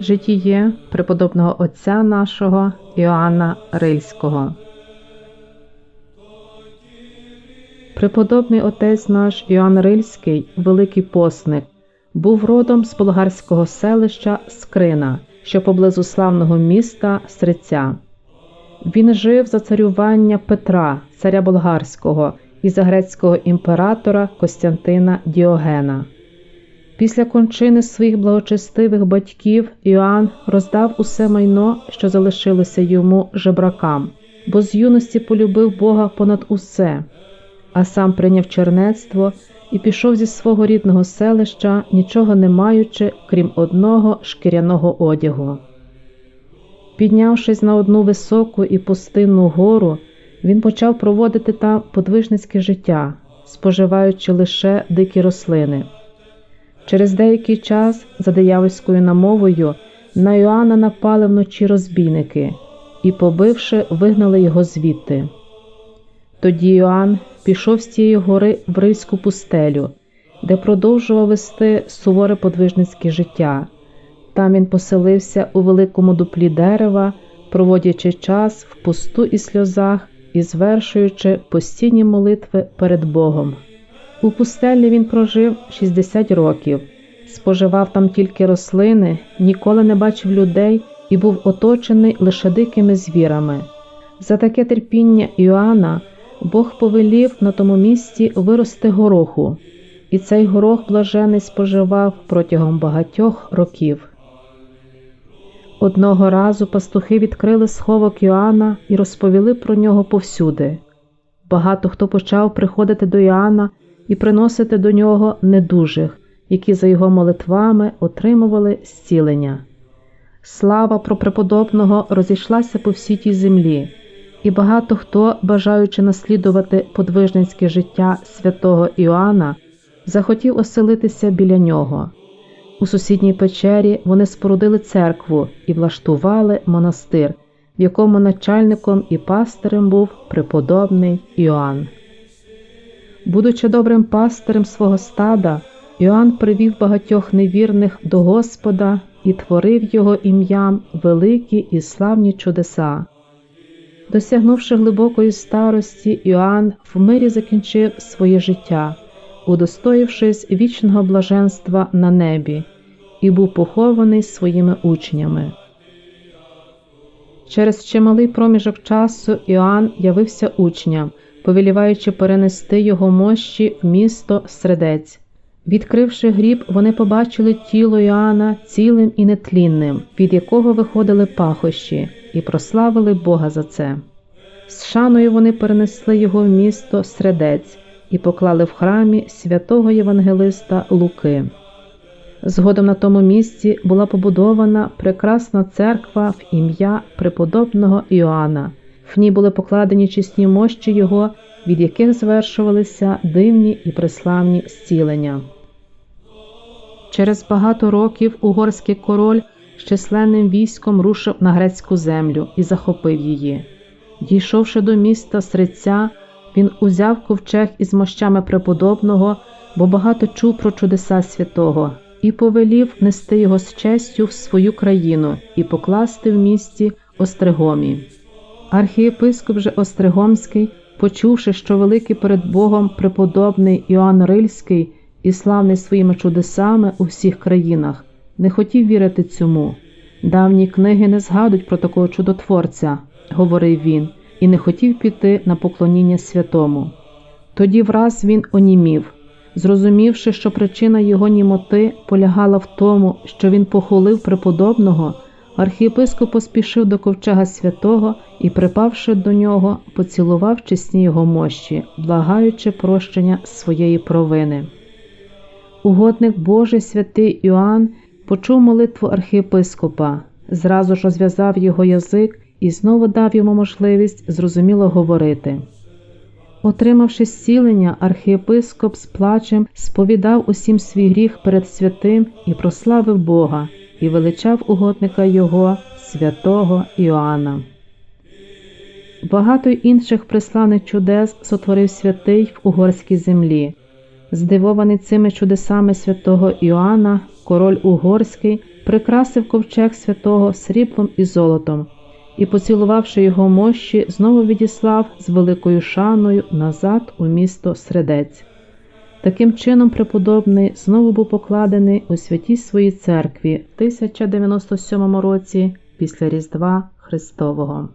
Житіє преподобного отця нашого Іоанна Рильського. Преподобний отець наш Іоанн Рильський, великий посник, був родом з болгарського селища Скрина, що поблизу славного міста Сриця. Він жив за царювання Петра, царя болгарського, і за грецького імператора Костянтина Діогена. Після кончини своїх благочестивих батьків Іоанн роздав усе майно, що залишилося йому жебракам, бо з юності полюбив Бога понад усе, а сам прийняв чернецтво і пішов зі свого рідного селища, нічого не маючи, крім одного шкіряного одягу. Піднявшись на одну високу і пустинну гору, він почав проводити там подвижницьке життя, споживаючи лише дикі рослини. Через деякий час, за диявольською намовою, на Йоанна напали вночі розбійники і, побивши, вигнали його звідти. Тоді Йоанн пішов з тієї гори в Рильську пустелю, де продовжував вести суворе подвижницьке життя. Там він поселився у великому дуплі дерева, проводячи час в пусту і сльозах і звершуючи постійні молитви перед Богом. У пустелі він прожив 60 років, споживав там тільки рослини, ніколи не бачив людей і був оточений лише дикими звірами. За таке терпіння Іоанна Бог повелів на тому місці вирости гороху, і цей горох блажений споживав протягом багатьох років. Одного разу пастухи відкрили сховок Йоанна і розповіли про нього повсюди. Багато хто почав приходити до Іоанна і приносити до нього недужих, які за його молитвами отримували зцілення. Слава про преподобного розійшлася по всій тій землі, і багато хто, бажаючи наслідувати подвижницьке життя святого Іоанна, захотів оселитися біля нього. У сусідній печері вони спорудили церкву і влаштували монастир, в якому начальником і пастирем був преподобний Іоанн. Будучи добрим пастирем свого стада, Іоанн привів багатьох невірних до Господа і творив його ім'ям великі і славні чудеса. Досягнувши глибокої старості, Іоанн в мирі закінчив своє життя, удостоївшись вічного блаженства на небі, і був похований своїми учнями. Через чималий проміжок часу Іоанн явився учням повеліваючи перенести його мощі в місто Средець. Відкривши гріб, вони побачили тіло Іоанна цілим і нетлінним, від якого виходили пахощі, і прославили Бога за це. З шаною вони перенесли його в місто Средець і поклали в храмі святого Євангелиста Луки. Згодом на тому місці була побудована прекрасна церква в ім'я преподобного Іоанна. В ній були покладені чесні мощі його, від яких звершувалися дивні і преславні зцілення. Через багато років угорський король з численним військом рушив на грецьку землю і захопив її. Дійшовши до міста Сриця, він узяв ковчег із мощами преподобного, бо багато чув про чудеса святого, і повелів нести його з честю в свою країну і покласти в місті Остригомі. Архієпископ же Остригомський, почувши, що великий перед Богом преподобний Іоанн Рильський і славний своїми чудесами у всіх країнах, не хотів вірити цьому. Давні книги не згадують про такого чудотворця, говорив він, і не хотів піти на поклоніння святому. Тоді враз він онімів, зрозумівши, що причина його німоти полягала в тому, що він похулив преподобного. Архієпископ поспішив до ковчега святого і, припавши до нього, поцілував чесні його мощі, благаючи прощення своєї провини. Угодник Божий святий Іоанн почув молитву архієпископа, зразу ж розв'язав його язик і знову дав йому можливість зрозуміло говорити. Отримавши зцілення, архієпископ з плачем сповідав усім свій гріх перед святим і прославив Бога і величав угодника його, святого Іоанна. Багато інших присланих чудес сотворив святий в угорській землі. Здивований цими чудесами святого Іоанна, король Угорський прикрасив ковчег святого сріблом і золотом і, поцілувавши його мощі, знову відіслав з великою шаною назад у місто Средець. Таким чином, преподобний знову був покладений у святій своїй церкві в 1097 році після Різдва Христового.